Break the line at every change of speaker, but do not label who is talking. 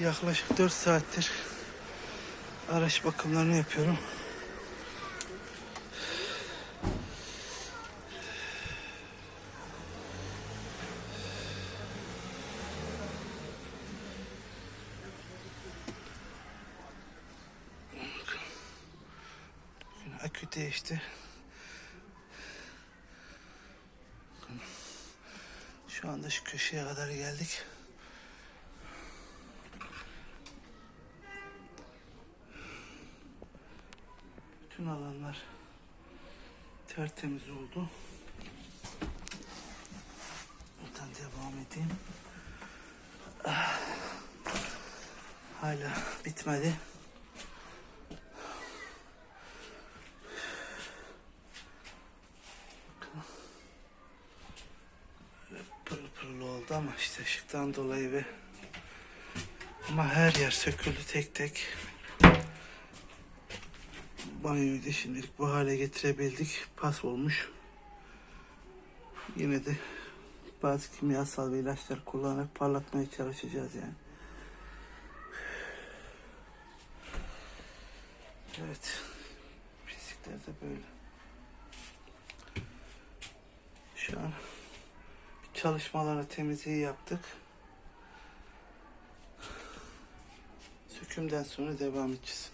Yaklaşık 4 saattir araç bakımlarını yapıyorum. Akü değişti. Şu anda şu köşeye kadar geldik. Bütün alanlar tertemiz oldu. Buradan devam edeyim. Ah. Hala bitmedi. Pırıl pırıl oldu ama işte ışıktan dolayı ve ama her yer söküldü tek tek. Banyoyu da şimdilik bu hale getirebildik. Pas olmuş. Yine de bazı kimyasal ve ilaçlar kullanarak parlatmaya çalışacağız yani. Evet. Pislikler de böyle. Şu an çalışmalara temizliği yaptık. Sökümden sonra devam edeceğiz.